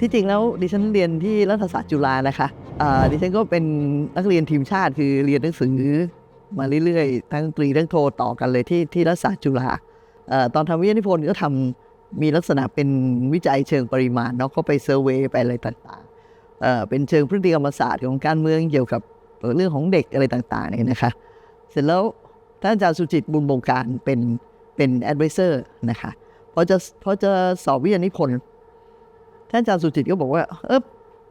ที่จริงแล้วดิฉันเรียนที่รัฐศาสตร์จุฬานะคะดิฉันก็เป็นนักเรียนทีมชาติคือเรียนหนังสือมาเรื่อยๆ ทั้งตรีทั้งโทต่อกันเลยที่ที่รัฐศาสตร์จุฬาตอนทำวิทยานิพนธ์ก็ทำมีลักษณะเป็นวิจัยเชิงปริมาณเนาะก็ไปเซอร์เวยไปอะไรต่างๆเอ่อเป็นเชิงพฤติกรรมศาสตร์ของการเมืองเกี่ยวกับเรื่องของเด็กอะไรต่างๆเนี่ยนะคะ เสร็จแล้วท่านอาจารย์สุจิตบุญบงการเป็นเป็นแอดไวเซอร์นะคะพอจะพอจะสอบวิทยานิพนธ์ ท่านอาจารย์สุจิตก็บอกว่า เออ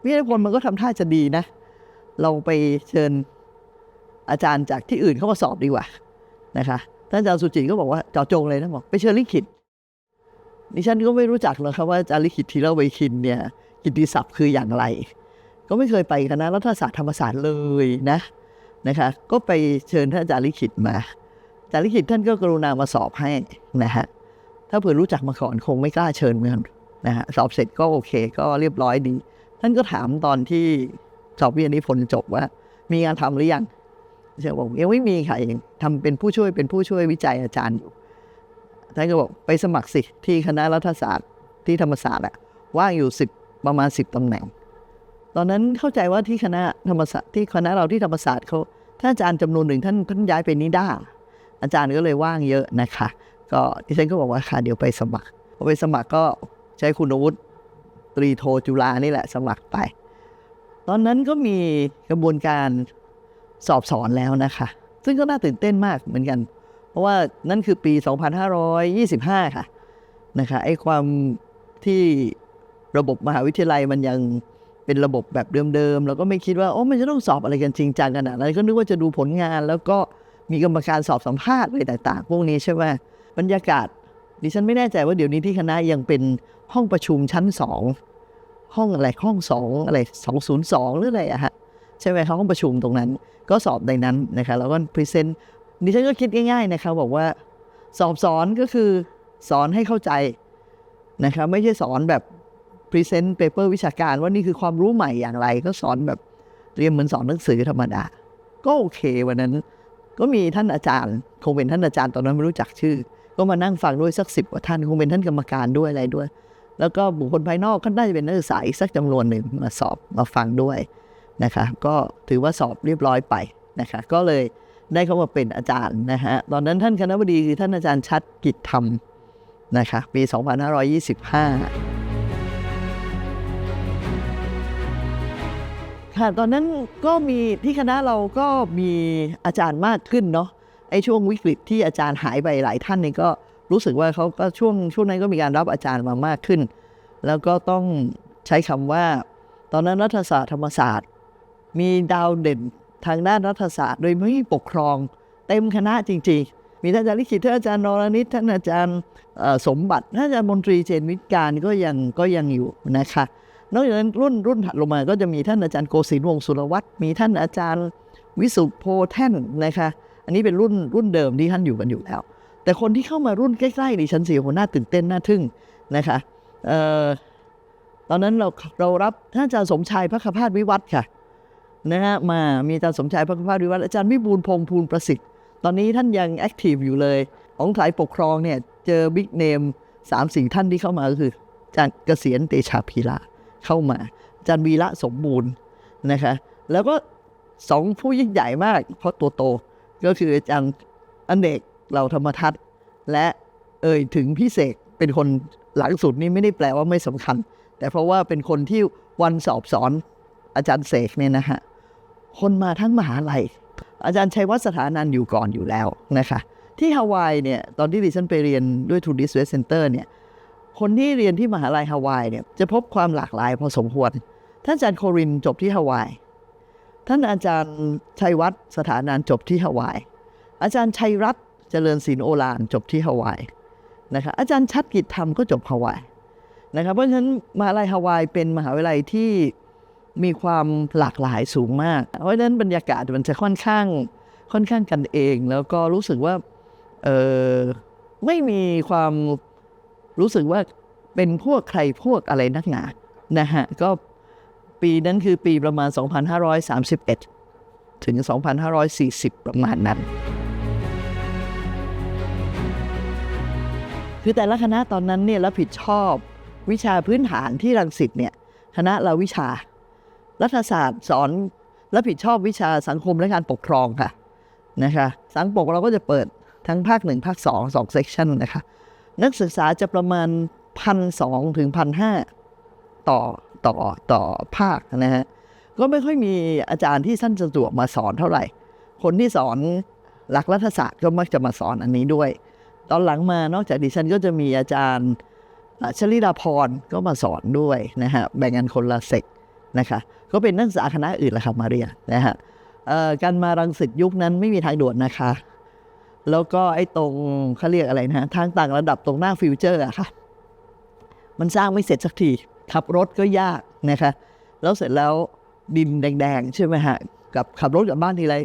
วิทยาพนมันก็ทำท่าจะดีนะ เราไปเชิญอาจารย์จากที่อื่นเข้ามาสอบดีกว่านะคะท่านอาจารย์สุจิตก็บอกว่าเจาะจงเลยนะบอกไปเชิญลิขิตดิฉันก็ไม่รู้จักหรอกครับว่าอาจารย์ลิขิตทีละเวคินเนี่ยกิตติศัพท์คืออย่างไร ก็ไม่เคยไปคณะรัฐศาสตร์ธรรมศาสตร์เลยนะนะคะก็ไปเชิญท่านอาจารย์ลิขิตมาอาจารย์ลิขิตท่านก็กรุณามาสอบให้นะฮะถ้าเผื่อรู้จักมาก่อนคงไม่กล้าเชิญเหมือนกัน นะฮะสอบเสร็จก็โอเค ก็เรียบร้อยดี ท่านก็ถามตอนที่สอบวิทยานิพนธ์จบว่า มีงานทำหรือยังเชื่อบอกยังไม่มีค่ะยังทำเป็นผู้ช่วยเป็นผู้ช่วยวิจัยอาจารย์อยู่ท่านก็บอกไปสมัครสิที่คณะรัฐศาสตร์ที่ธรรมศาสตร์อะว่างอยู่สิบประมาณสิบตำแหน่ง ตอนนั้นเข้าใจว่าที่คณะธรรมศาสตร์ที่คณะเราที่ธรรมศาสตร์เขาท่านอาจารย์จำนวนหนึ่งท่านท่านย้ายไปนิด้าอาจารย์ก็เลยว่างเยอะนะคะ ก็ดิฉันก็บอกว่าค่ะเดี๋ยวไปสมัครพอไปสมัครก็ ใช้คุณวุฒิตรีโทจุฬานี่แหละสมัครไป ตอนนั้นก็มีกระบวนการสอบสอนแล้วนะคะ ซึ่งก็น่าตื่นเต้นมากเหมือนกัน เพราะว่านั่นคือปี 2525 ค่ะนะคะไอ้ความที่ระบบมหาวิทยาลัยมันยังเป็นระบบแบบเดิมๆเราก็ไม่คิดว่าโอ้มันจะต้องสอบอะไรกันจริงจังขนาดนั้นก็นึกว่าจะดูผลงาน แล้วก็มีกรรมการสอบสัมภาษณ์อะไรต่าง ๆ พวกนี้ใช่ไหมบรรยากาศดิฉันไม่แน่ใจว่าเดี๋ยวนี้ที่คณะยังเป็น ห้องประชุมชั้นสองห้องอะไรห้องสองอะไรสองศูนย์สองหรืออะไรอะฮะใช่ไหมห้องประชุมตรงนั้น ก็สอบในนั้นนะคะแล้วก็พรีเซนต์ดิฉันก็คิดง่าย ๆนะคะบอกว่าสอบสอนก็คือสอนให้เข้าใจนะคะไม่ใช่สอนแบบพรีเซนต์เปเปอร์วิชาการว่านี่คือความรู้ใหม่อย่างไรก็สอนแบบเรียนเหมือนสอนหนังสือธรรมดา ก็โอเควันนั้น ก็มีท่านอาจารย์ คงเป็นท่านอาจารย์ตอนนั้นไม่รู้จักชื่อ ก็มานั่งฟังด้วยสักสิบกว่าท่าน คงเป็นท่านกรรมการด้วยอะไรด้วย แล้วก็บุคคลภายนอกก็น่าจะเป็นนักศึกษาอีกสักจำนวนหนึ่งมาสอบมาฟังด้วยนะคะ ก็ถือว่าสอบเรียบร้อยไปนะคะ ก็เลยได้เข้ามาเป็นอาจารย์นะฮะ ตอนนั้นท่านคณะบดีคือท่านอาจารย์ชัดกิจธรรมนะคะปี 2525 ค่ะตอนนั้นก็มีที่คณะเราก็มีอาจารย์มากขึ้นเนาะไอ้ช่วงวิกฤตที่อาจารย์หายไปหลายท่านนี่ก็ รู้สึกว่าเขาก็ช่วงช่วงนั้นก็มีการรับอาจารย์มามากขึ้น แล้วก็ต้องใช้คำว่า ตอนนั้นรัฐศาสตร์ธรรมศาสตร์ มีดาวเด่นทางด้านรัฐศาสตร์ โดยไม่ปกครอง เต็มคณะจริง ๆ มีท่านอาจารย์ลิขิตท่านอาจารย์นรนิตท่านอาจารย์สมบัติท่านอาจารย์มนตรีเจนวิทย์การก็ยังก็ยังอยู่นะคะนอกจากนั้นรุ่นรุ่นถัดลงมาก็จะมีท่านอาจารย์โกศินวงสุรวัตรมีท่านอาจารย์วิสุทธโพแท่นนะคะ อันนี้เป็นรุ่นรุ่นเดิมที่ท่านอยู่กันอยู่แล้ว แต่คนที่เข้ามารุ่นใกล้ๆดิฉันสียหัวหน้าตื่นเต้นน่าทึ่งนะคะเอ่อตอนนั้นเราเรารับท่านอาจารย์สมชายพระคพาสวิวัฒน์ค่ะนะฮะมามีอาจารย์สมชายพระคพาสวิวัฒน์อาจารย์วิบูลพงษ์ภูลประสิทธิ์ตอนนี้ท่านยังแอคทีฟอยู่เลย ของสายปกครองเนี่ยเจอบิ๊กเนมสามสี่ท่านที่เข้ามาก็คืออาจารย์เกษียณเตชาพีระเข้ามาอาจารย์วีระสมบูรณ์นะคะแล้วก็สองผู้ยิ่งใหญ่มากเพราะตัวโตก็คืออาจารย์อเนก เหล่าธรรมทัศน์และเอ่ยถึงพี่เสกเป็นคนหลังสุดนี่ไม่ได้แปลว่าไม่สำคัญ แต่เพราะว่าเป็นคนที่วันสอบสอนอาจารย์เสกเนี่ยนะฮะคนมาทั้งมหาลัย อาจารย์ชัยวัฒน์สถานันอยู่ก่อนอยู่แล้วนะคะที่ฮาวายเนี่ยตอนที่ดิฉันไปเรียนด้วย t ูดิสเวสเซนเตอร์เนี่ยคนที่เรียนที่มหาลัยฮาวายเนี่ยจะพบความหลากหลายพอสมควร ท่านอาจารย์โครินจบที่ฮาวาย ท่านอาจารย์ชัยวัฒน์สถานันจบที่ฮาวาย อาจารย์ชัยรัตน์ เจริญศิลโอฬารจบที่ฮาวายนะคะอาจารย์ชัดกิจธรรมก็จบฮาวายนะครับเพราะฉะนั้นมหาลัยฮาวายเป็นมหาวิทยาลัยที่มีความหลากหลายสูงมาก เพราะฉะนั้นบรรยากาศมันจะค่อนข้างค่อนข้างกันเอง แล้วก็รู้สึกว่าเออไม่มีความรู้สึกว่าเป็นพวกใครพวกอะไรนักหนานะฮะก็ปีนั้นคือปีประมาณ 2531 ถึง 2540 ประมาณนั้น คือแต่ละคณะตอนนั้นเนี่ยรับผิดชอบวิชาพื้นฐานที่รังสิตเนี่ยคณะเราวิชา รัฐศาสตร์สอนรับผิดชอบวิชาสังคมและการปกครองค่ะนะคะสังปกเราก็จะเปิดทั้งภาคหนึ่งภาคสองสองเซกชันนะคะนักศึกษาจะประมาณพันสองถึงพันห้าต่อต่อต่อภาคนะฮะก็ไม่ค่อยมีอาจารย์ที่สั้นสะดวกมาสอนเท่าไหร่ คนที่สอนหลักรัฐศาสตร์ก็มักจะมาสอนอันนี้ด้วย ตอนหลังมานอกจากดิฉันก็จะมีอาจารย์ชลิดาพรก็มาสอนด้วยนะฮะแบ่งกันคนละเซกนะคะก็เป็นนักศึกษาคณะอื่นแหละครับมาเรียนนะฮะการมารังสิตยุคนั้นไม่มีทางด่วนนะคะ แล้วก็ไอ้ตรงเขาเรียกอะไรนะทางต่างระดับตรงหน้าฟิวเจอร์อะค่ะ มันสร้างไม่เสร็จสักทีขับรถก็ยากนะคะ แล้วเสร็จแล้วดินแดงๆ ใช่ไหมฮะ กับขับรถกลับบ้านทีไร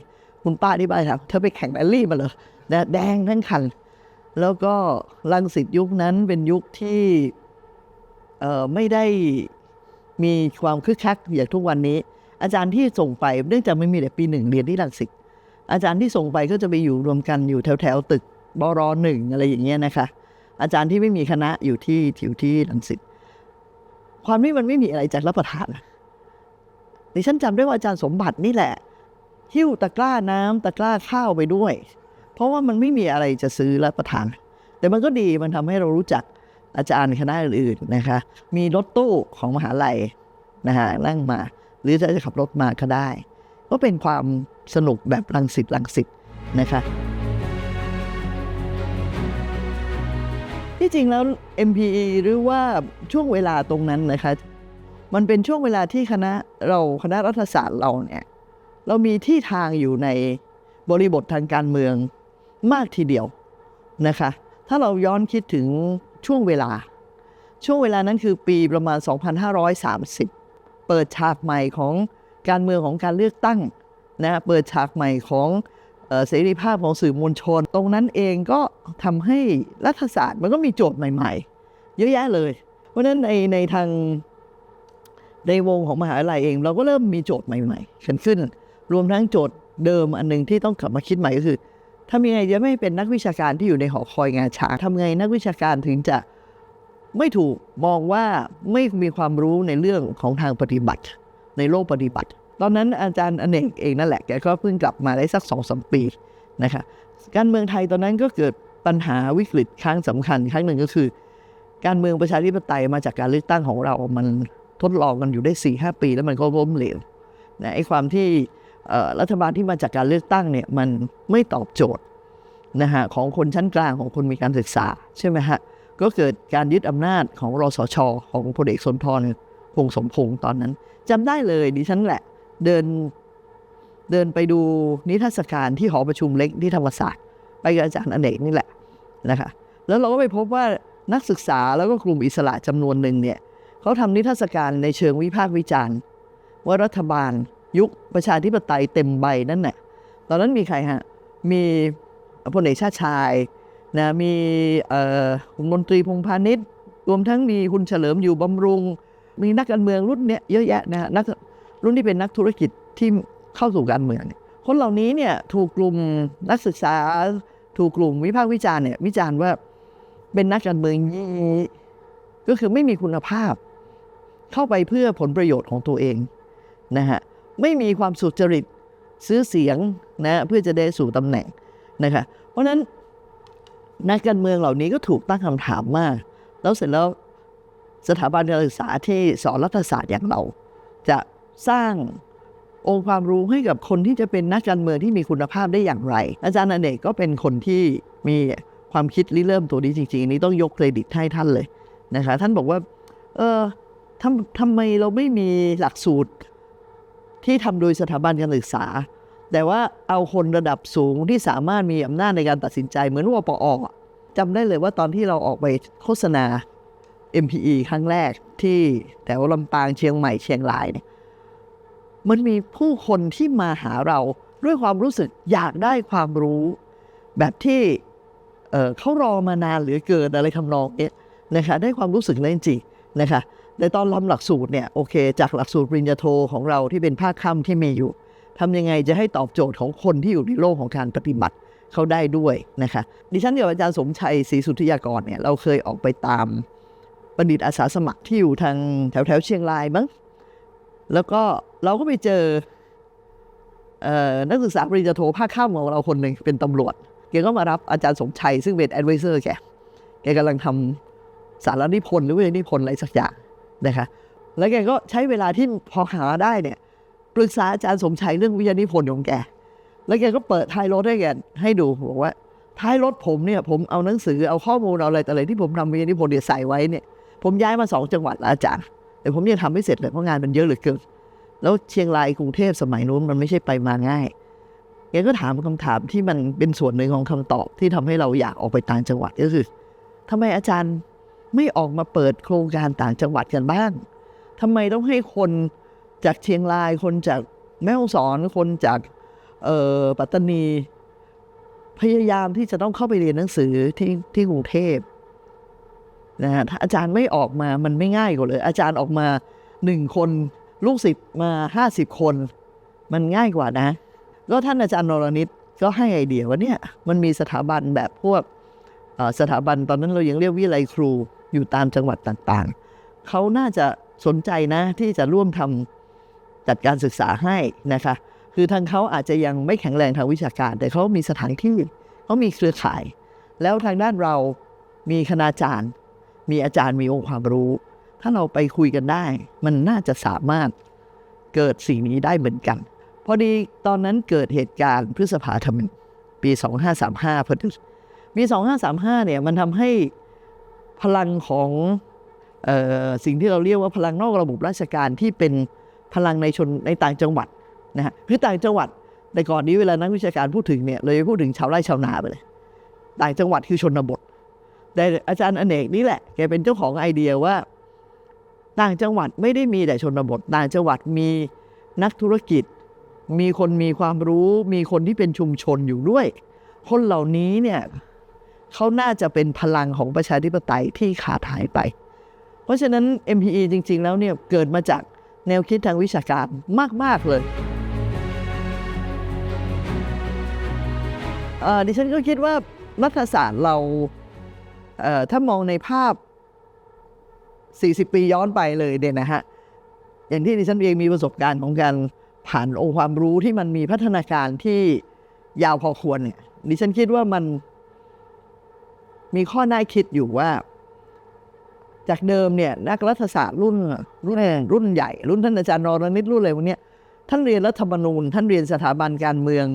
คุณป้าที่บ้านถามเธอไปแข่งแรลลี่มาเหรอแดงทั้งคัน แล้วก็ลังสิตยุคนั้นเป็นยุคที่ไม่ได้มีความคึกคักอย่างทุกวันนี้ อาจารย์ที่ส่งไปเนื่องจากไม่มีแต่ปีหนึ่งเรียนที่ลังสิตอาจารย์ที่ส่งไปก็จะไปอยู่รวมกันอยู่แถวแถวตึกบรหนึ่งอะไรอย่างเงี้ยนะคะ อาจารย์ที่ไม่มีคณะอยู่ที่อยู่ที่ลังสิตความนี้มันไม่มีอะไรจากรับประทานดิฉันจำได้ว่าอาจารย์สมบัตินี่แหละหิ้วตะกร้าน้ำตะกร้าข้าวไปด้วย เพราะว่ามันไม่มีอะไรจะซื้อรับประทาน แต่มันก็ดีมันทำให้เรารู้จักอาจารย์คณะอื่นๆนะคะ มีรถตู้ของมหาลัยนะฮะนั่งมา หรือจะขับรถมาก็ได้ ก็เป็นความสนุกแบบลังสิตลังสิตนะคะที่จริงแล้ว MPE หรือว่าช่วงเวลาตรงนั้นนะคะ มันเป็นช่วงเวลาที่คณะเราคณะรัฐศาสตร์เราเนี่ย เรามีที่ทางอยู่ในบริบททางการเมือง มากทีเดียวนะคะ ถ้าเราย้อนคิดถึงช่วงเวลา ช่วงเวลานั้นคือปีประมาณ 2530 เปิดฉากใหม่ของการเมืองของการเลือกตั้งนะเปิดฉากใหม่ของเสรีภาพของสื่อมวลชน ตรงนั้นเองก็ทำให้รัฐศาสตร์มันก็มีโจทย์ใหม่ๆ เยอะแยะเลย เพราะฉะนั้นในในทางในวงของมหาลัยเอง เราก็เริ่มมีโจทย์ใหม่ๆขึ้นขึ้น รวมทั้งโจทย์เดิมอันหนึงที่ต้องกลับมาคิดใหม่ก็คือ ทำยังไงจะไม่เป็นนักวิชาการที่อยู่ในหอคอยงานช้างทำไงนักวิชาการถึงจะไม่ถูกมองว่าไม่มีความรู้ในเรื่องของทางปฏิบัติ ในโลกปฏิบัติ ตอนนั้นอาจารย์อเนกเองนั่นแหละแกก็เพิ่งกลับมาได้สักสองสมปีนะคะการเมืองไทยตอนนั้นก็เกิดปัญหาวิกฤตครั้งสำคัญ ครั้งหนึ่งก็คือ การเมืองประชาธิปไตยมาจากการเลือกตั้งของเรา มันทดลองกันอยู่ได้สี่ห้าปี แล้วมันก็ล้มเหลวนะไอ้ความที่ รัฐบาลที่มาจากการเลือกตั้งเนี่ยมันไม่ตอบโจทย์นะฮะของคนชั้นกลางของคนมีการศึกษาใช่ไหมฮะก็เกิดการยึดอำนาจของรสช ของพลเอกสนทรพงสมพงษ์ตอนนั้นจำได้เลยดิฉันแหละเดินเดินไปดูนิทรรศการที่หอประชุมเล็กที่ธรรมศาสตร์ ไปกับอาจารย์อเนกนี่แหละนะคะแล้วเราก็ไปพบว่านักศึกษาแล้วก็กลุ่มอิสระจำนวนหนึ่งเนี่ยเขาทำนิทรรศการในเชิงวิพากษ์วิจารณ์ ว่ารัฐบาล ยุคประชาธิปไตยเต็มใบนั่นแหละตอนนั้นมีใครฮะ มีพลเอกชาติชายนะมีคุณมนตรีพงพาณิชย์รวมทั้งมีคุณเฉลิมอยู่บำรุง มีนักการเมืองรุ่นเนี้ยเยอะแยะนะฮะนักรุ่นที่เป็นนักธุรกิจที่เข้าสู่การเมืองเนี่ยคนเหล่านี้เนี่ยถูกกลุ่มนักศึกษา ถูกกลุ่มวิพากษ์วิจารณ์เนี่ยวิจารณ์ว่าเป็นนักการเมืองยี่ก็คือไม่มีคุณภาพ เข้าไปเพื่อผลประโยชน์ของตัวเองนะฮะ ไม่มีความสุจริตซื้อเสียงนะเพื่อจะได้สู่ตำแหน่งนะคะเพราะฉะนั้นนักการเมืองเหล่านี้ก็ถูกตั้งคำถามมาก แล้วเสร็จแล้วสถาบันการศึกษาที่สอนรัฐศาสตร์อย่างเรา จะสร้างองค์ความรู้ให้กับคนที่จะเป็นนักการเมืองที่มีคุณภาพได้อย่างไร อาจารย์อเนกก็เป็นคนที่มีความคิดริเริ่มตัวนี้จริงๆนนี้ต้องยกเครดิตให้ท่านเลยนะคะท่านบอกว่า เออทำทำไมเราไม่มีหลักสูตร ที่ทำโดยสถาบันการศึกษา แต่ว่าเอาคนระดับสูงที่สามารถมีอำนาจในการตัดสินใจเหมือนวปออจำได้เลยว่าตอนที่เราออกไปโฆษณา MPE ครั้งแรกที่แถวลำปางเชียงใหม่เชียงรายเนี่ยมันมีผู้คนที่มาหาเราด้วยความรู้สึกอยากได้ความรู้ แบบที่เเขารอมานานเหลือเกินอะไรทำนองเนี้นะคะได้ความรู้สึกนั้นจริงนะคะ ในตอนรำหลักสูตรเนี่ยโอเค จากหลักสูตรปริญญาโทของเราที่เป็นภาคค่ำที่มีอยู่ทำยังไงจะให้ตอบโจทย์ของคนที่อยู่ในโลกของการปฏิบัติเขาได้ด้วยนะคะดิฉันกับอาจารย์สมชัยศรีสุทธิยากรเนี่ยเราเคยออกไปตามบัณฑิตอาสาสมัครที่อยู่ทางแถวแถวเชียงรายมั้งแล้วก็เราก็ไปเจอเออนักศึกษาปริญญาโทภาคข้ามของเราคนหนึ่งเป็นตำรวจแกก็มารับอาจารย์สมชัยซึ่งเป็นแอดไวเซอร์แกแกกำลังทำสารนิพนธ์หรือวิทยานิพนธ์อะไรสักอย่าง นะคะ แล้วแกก็ใช้เวลาที่พอหาได้เนี่ยปรึกษาอาจารย์สมชัยเรื่องวิทยานิพนธ์ของแก แล้วแกก็เปิดท้ายรถให้แกให้ดูบอกว่าท้ายรถผมเนี่ยผมเอาหนังสือเอาข้อมูลเอาอะไรแต่อะไรที่ผมทำวิทยานิพนธ์เนี่ยใส่ไว้เนี่ย ผมย้ายมาสองจังหวัดแล้วอาจารย์ แต่ผมยังทำไม่เสร็จเลยเพราะงานมันเยอะเหลือเกิน แล้วเชียงรายกรุงเทพสมัยนู้นมันไม่ใช่ไปมาง่ายแกก็ถามคำถามที่มันเป็นส่วนหนึ่งของคำตอบที่ทำให้เราอยากออกไปต่างจังหวัดก็คือทำไมอาจารย์ ไม่ออกมาเปิดโครงการต่างจังหวัดกันบ้างทำไมต้องให้คนจากเชียงราย คนจากแม่ฮ่องสอน คนจากเออปัตตานี พยายามที่จะต้องเข้าไปเรียนหนังสือที่ที่กรุงเทพนะฮะถ้าอาจารย์ไม่ออกมามันไม่ง่ายกว่าเลย อาจารย์ออกมาหนึ่งคน ลูกศิษย์มาห้าสิบคน มันง่ายกว่านะ ก็ท่านอาจารย์นรนิตก็ให้ไอเดียว่าเนี่ยมันมีสถาบันแบบพวกสถาบันตอนนั้นเรายังเรียกวิไลครู อยู่ตามจังหวัดต่างๆ เขาน่าจะสนใจนะที่จะร่วมทำจัดการศึกษาให้นะคะ คือทางเขาอาจจะยังไม่แข็งแรงทางวิชาการ แต่เขามีสถานที่เขามีเครือข่าย แล้วทางด้านเรามีคณาจารย์ มีอาจารย์มีองค์ความรู้ ถ้าเราไปคุยกันได้ มันน่าจะสามารถเกิดสิ่งนี้ได้เหมือนกัน พอดีตอนนั้นเกิดเหตุการณ์พฤษภาธมินปี 2535พอดีปี 2535เนี่ยมันทำให้ พลังของออสิ่งที่เราเรียกว่าพลังนอกระบบราชการที่เป็นพลังในชนในต่างจังหวัดนะฮะคือต่างจังหวัดแต่ก่อนนี้เวลานักวิชาการพูดถึงเนี่ยเลยพูดถึงชาวไร่ชาวนาไปเลยต่างจังหวัดคือชนบท แต่อาจารย์อเนกนี่แหละแกเป็นเจ้าของไอเดียว่า ต่างจังหวัดไม่ได้มีแต่ชนบท ต่างจังหวัดมีนักธุรกิจ มีคนมีความรู้ มีคนที่เป็นชุมชนอยู่ด้วย คนเหล่านี้เนี่ย เขาน่าจะเป็นพลังของประชาธิปไตยที่ขาดหายไป เพราะฉะนั้น MPE จริง ๆ แล้วเนี่ยเกิดมาจากแนวคิดทางวิชาการมาก ๆ เลยอ่อดิฉันก็คิดว่ารัฐศาสตร์เราเอ่อถ้ามองในภาพ 40 ปีย้อนไปเลยเนี่ยนะฮะ อย่างที่ดิฉันเองมีประสบการณ์ของการผ่านองค์ความรู้ที่มันมีพัฒนาการที่ยาวพอควรเนี่ยดิฉันคิดว่ามัน มีข้อน่าคิดอยู่ว่า จากเดิมเนี่ยนักรัฐศาสตร์รุ่นรุ่นรุ่นใหญ่ รุ่นท่านอาจารย์นรนิตรุ่นอะไรพวกนี้ท่านเรียนรัฐธรรมนูญ ท่านเรียนสถาบันการเมือง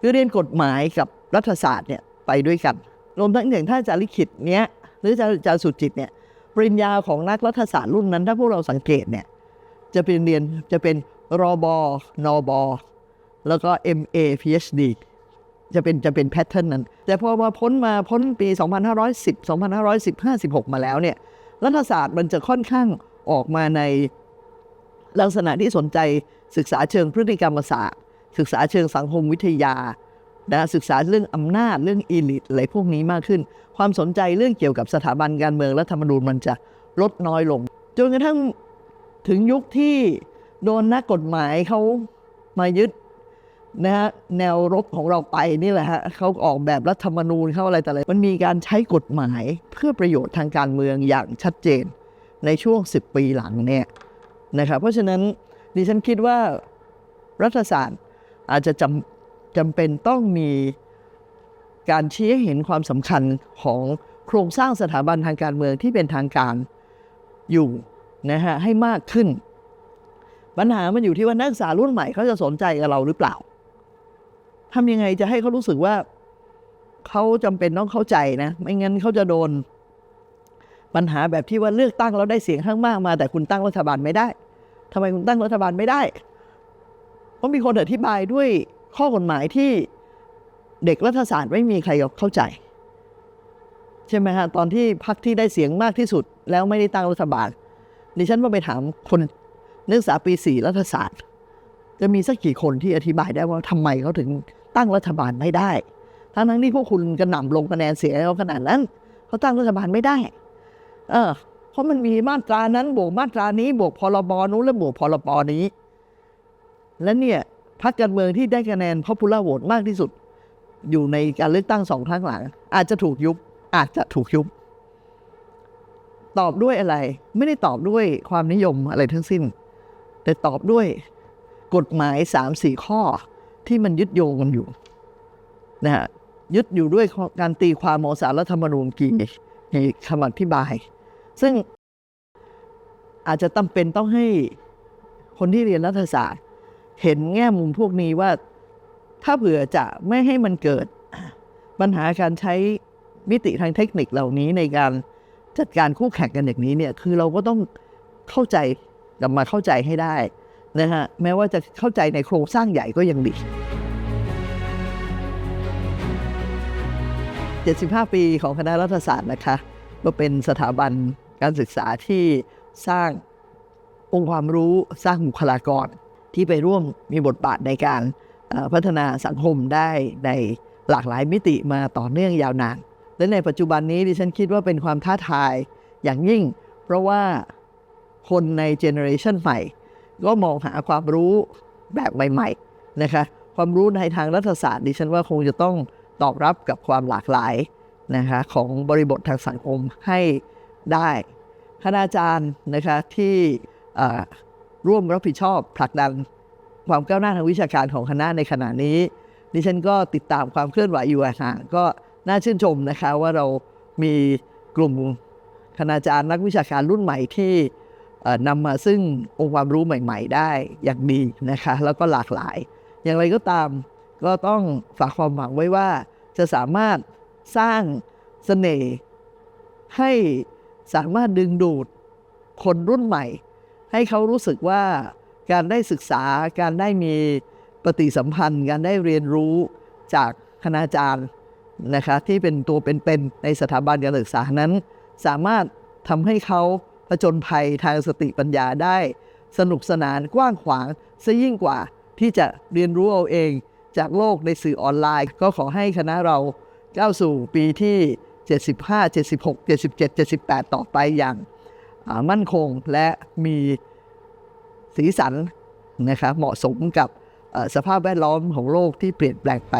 คือเรียนกฎหมายกับรัฐศาสตร์เนี่ยไปด้วยกันรวมทั้งอย่างท่านอาจารย์ลิขิตเนี้ยหรืออาจารย์สุจิตเนี่ยปริญญาของนักรัฐศาสตร์รุ่นนั้น ถ้าพวกเราสังเกตเนี่ยจะเป็นเรียนจะเป็นรอบนอบแล้วก็ MA PhD จะเป็นจะเป็นแพทเทิร์นนั้น แต่พอมาพ้นมาพ้นปี 2510 2515 16 มาแล้วเนี่ยรัฐศาสตร์มันจะค่อนข้างออกมาในลักษณะที่สนใจศึกษาเชิงพฤติกรรมศาสตร์ ศึกษาเชิงสังคมวิทยานะศึกษาเรื่องอำนาจเรื่องอีลิทอะไรพวกนี้มากขึ้น ความสนใจเรื่องเกี่ยวกับสถาบันการเมืองและธรรมนูญมันจะลดน้อยลง จนกระทั่งถึงยุคที่โดนนักกฎหมายเขามายึด นะฮะแนวรบของเราไปนี่แหละฮะเขาออกแบบรัฐธรรมนูญเขาอะไรแต่อะไรมันมีการใช้กฎหมายเพื่อประโยชน์ทางการเมืองอย่างชัดเจนในช่วง 10 ปีหลังเนี่ยนะครับเพราะฉะนั้นดิฉันคิดว่ารัฐศาสตร์อาจจะจำจำเป็นต้องมีการชี้ให้เห็นความสำคัญของโครงสร้างสถาบันทางการเมืองที่เป็นทางการอยู่นะฮะให้มากขึ้น ปัญหามันอยู่ที่ว่านักศึกษารุ่นใหม่เขาจะสนใจกับเราหรือเปล่า ทำยังไงจะให้เขารู้สึกว่าเขาจำเป็นต้องเข้าใจนะ ไม่งั้นเขาจะโดน ปัญหาแบบที่ว่าเลือกตั้งแล้วได้เสียงข้างมากมา แต่คุณตั้งรัฐบาลไม่ได้ทำไมคุณตั้งรัฐบาลไม่ได้เพราะมีคนอธิบายด้วยข้อกฎหมายที่เด็กรัฐศาสตร์ไม่มีใครเข้าใจ ใช่ไหมฮะตอนที่พรรคที่ได้เสียงมากที่สุด แล้วไม่ได้ตั้งรัฐบาลดิฉันว่าไปถามคนนักศึกษาปีสี่รัฐศาสตร์ จะมีสักกี่คนที่อธิบายได้ว่าทำไมเขาถึง ตั้งรัฐบาลไม่ได้ ทั้งทั้งที่พวกคุณกระหน่ำลงคะแนนเสียงเขาขนาดนั้นเขาตั้งรัฐบาลไม่ได้ เออ เพราะมันมีมาตรานั้น บวกมาตรานี้ บวกพรบนู้นและบวกพรบนี้ และเนี่ยพรรคการเมืองที่ได้คะแนน popular vote มากที่สุด อยู่ในการเลือกตั้งสองครั้งหลัง อาจจะถูกยุบ อาจจะถูกยุบ ตอบด้วยอะไร ไม่ได้ตอบด้วยความนิยมอะไรทั้งสิ้น แต่ตอบด้วยกฎหมายสามสี่ข้อ ที่มันยึดโยงกันอยู่นะฮะยึดอยู่ด้วยการตีความขอสารรัฐธรรมนูญกี่ในคำอธิบาย ซึ่งอาจจะจำเป็นต้องให้คนที่เรียนรัฐศาสตร์ เห็นแง่มุมพวกนี้ว่าถ้าเผื่อจะไม่ให้มันเกิดปัญหาการใช้มิติทางเทคนิคเหล่านี้ในการจัดการคู่แข่งกันอย่างนี้เนี่ยคือเราก็ต้องเข้าใจกลับมาเข้าใจให้ได้นะฮะแม้ว่าจะเข้าใจในโครงสร้างใหญ่ก็ยังดี 75 ปีของคณะรัฐศาสตร์นะคะก็เป็นสถาบันการศึกษาที่สร้างองค์ความรู้สร้างบุคลากร ที่ไปร่วมมีบทบาทในการพัฒนาสังคมได้ในหลากหลายมิติมาต่อเนื่องยาวนาน และในปัจจุบันนี้ดิฉันคิดว่าเป็นความท้าทายอย่างยิ่ง เพราะว่าคนในเจเนอเรชันใหม่ ก็มองหาความรู้แบบใหม่ๆนะคะความรู้ในทางรัฐศาสตร์ดิฉันว่าคงจะต้อง ตอบรับกับความหลากหลายนะคะของบริบททางสังคมให้ได้คณาจารย์นะคะที่ร่วมรับผิดชอบผลักดันความก้าวหน้าทางวิชาการของคณะในขณะนี้ ดิฉันก็ติดตามความเคลื่อนไหวอยู่ห่างก็น่าชื่นชมนะคะว่าเรามีกลุ่มคณาจารย์นักวิชาการรุ่นใหม่ที่นำมาซึ่งองค์ความรู้ใหม่ ๆ ได้อย่างดีนะคะแล้วก็หลากหลาย อย่างไรก็ตาม ก็ต้องฝากความหวังไว้ว่า จะสามารถสร้างเสน่ห์ให้สามารถดึงดูดคนรุ่นใหม่ ให้เขารู้สึกว่าการได้ศึกษาการได้มีปฏิสัมพันธ์ การได้เรียนรู้จากคณาจารย์นะคะที่เป็นตัวเป็นๆในสถาบันการศึกษานั้น สามารถทำให้เขาผจญภัยทางสติปัญญาได้ สนุกสนานกว้างขวางซะยิ่งกว่าที่จะเรียนรู้เอาเอง จากโลกในสื่อออนไลน์ ก็ขอให้คณะเราก้าวสู่ปีที่ 75 76 77 78 ต่อไปอย่างมั่นคงและมีสีสันนะคะเหมาะสมกับสภาพแวดล้อมของโลกที่เปลี่ยนแปลงไป